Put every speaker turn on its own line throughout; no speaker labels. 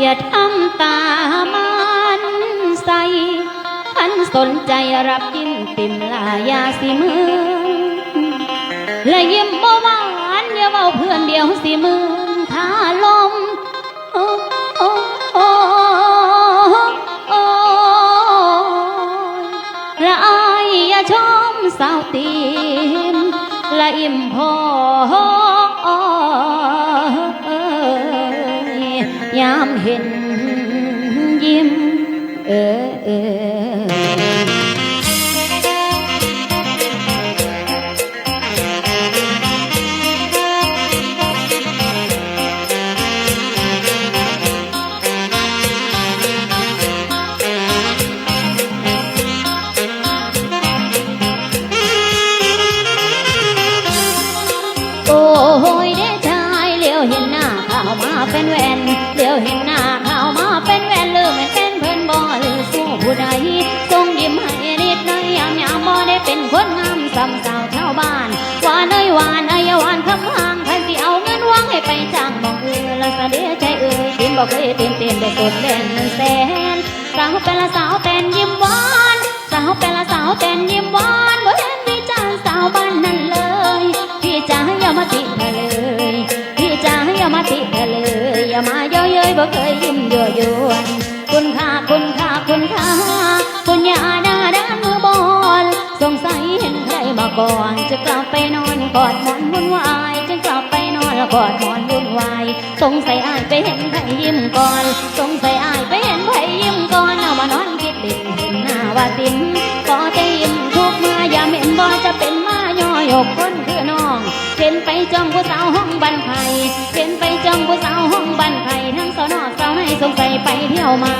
อย่าทำตามันใสขันสนใจรับกินติมลายาสิมือและยิ้มบ่หวานอย่าเบาเพื่อนเดียวสิมือถ้าลมโอ้โอ้โอ้โอ้ละอายอย่าชมสาวตีนละอิ่มพอ ยามเห็นยิ้ม เออเออโอ้ยเด้ชายาเข้ามาเป็นแวนเลี้ยวเห็นหน้าเข้ามาเป็นแวนลืมไม่เป็นเพื่อนบ่หรือสู้ผู้ใดทรงยิ้มให้นิดหน่อยยามยามบ่ได้เป็นคนงามสำสาวชาวบ้านหวานเอ้ยหวานเอ้ยหวานคำหางใครสิเอาเงินวางให้ไปจ้างบอกเอือละสะเดียใจเอ่ยตินบอกเคยเต้นเต้นได้สุดเด่นแสนสาวเป็นละสาวเต้นยิ้มหวานสาวเป็นละสาวเต้นยิ้มหวานบ่เห็นมีจานสาวบ้านนั้นเลย คุณค่าคุณค่าคุณค่าคุณยาหน้าด้านมือบอลสงสัยเห็นใครมาก่อน จะกลับไปนอนกอดหมอนวุ่นวายจึงกลับไปนอนกอดหมอนวุ่นวายสงสัยอายไปเห็นใครยิ้มก่อน สงสัยอายไปเห็นใครยิ้มก่อนเอามานอนคิดดินเห็นหน้าว่าติมก็จะยิ้มทุกเมื่อยามเห็นบ่จะเป็นมาย่อยกคนคือน้องเห็นไปจอมผู้สาวห้องบันไผ่เห็นไปจอมผู้สาวห้องบันไผ่ทั้งสนอก สาวในสงสัยไปเที่ยวมา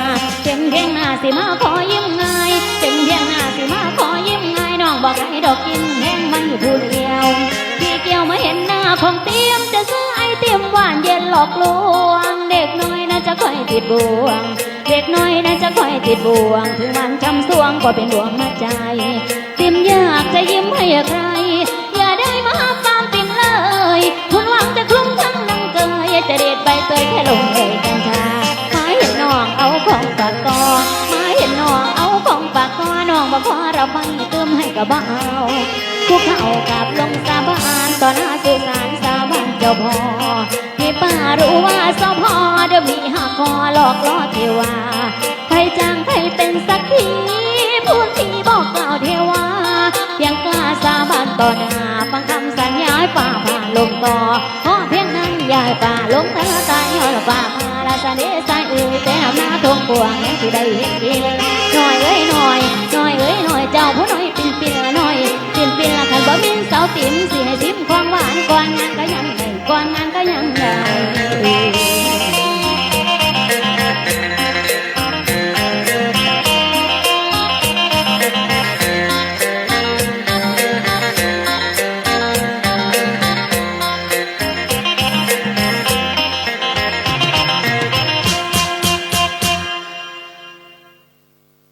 เต็มเพียงหน้าสิมาขอยิ้มง่ายเต็มเพียงหน้าสิมาขอยิ้มง่ายน้องบอกให้ดอกกินแห้งมันอยู่ผู้เดียวพี่เกี่ยวมาเห็นหน้าของเตียมจะซื้อไอเตียมหวานเย็นหลอกลวง เด็กน้อยน่าจะคอยติดบ่วง เด็กน้อยน่าจะคอยติดบ่วง ถึงมันช้ำสวงก็เป็นบ่วงมาใจติมอยากจะยิ้มให้ใครอย่าได้มาฟามติมเลยคุณหวังจะคลุ้มทั้งนังเกยจะเด็ดใบเตยแค่ลงเลยกัญ ของปากกอน้องบอกขอเราไม่เติมให้กับบ้าเอาคุกเข่ากับลงสาบานต่อหน้าสุสานสาบานเจ้าพ่อที่ป้ารู้ว่าสพ่อเดี๋ยวมีหักคอหลอกล่อเทวาใครจ้างใครเป็นสักขีพูดทีบอกกล่าวเทวาเพียงกล้าสาบานต่อหน้าฟังคำสัญญาฝ่าผ่าลงต่อ ป่าลงตาตายย้อนละป่ามาลาซสเดสายอูแต่หำหน้าทงปวงแห่งที่ได้เห็นดีเลน้อยเอ้ยน้อยน้อยเอ้ยน้อยเจ้าผู้น้อยปิ่นปิ่นละน้อยปิ่นปิ่นละคันบ่มีเสาติ่มสิให้ซิมของหวานก่อนงานก็ยังได้ก่อนงานก็ยังได้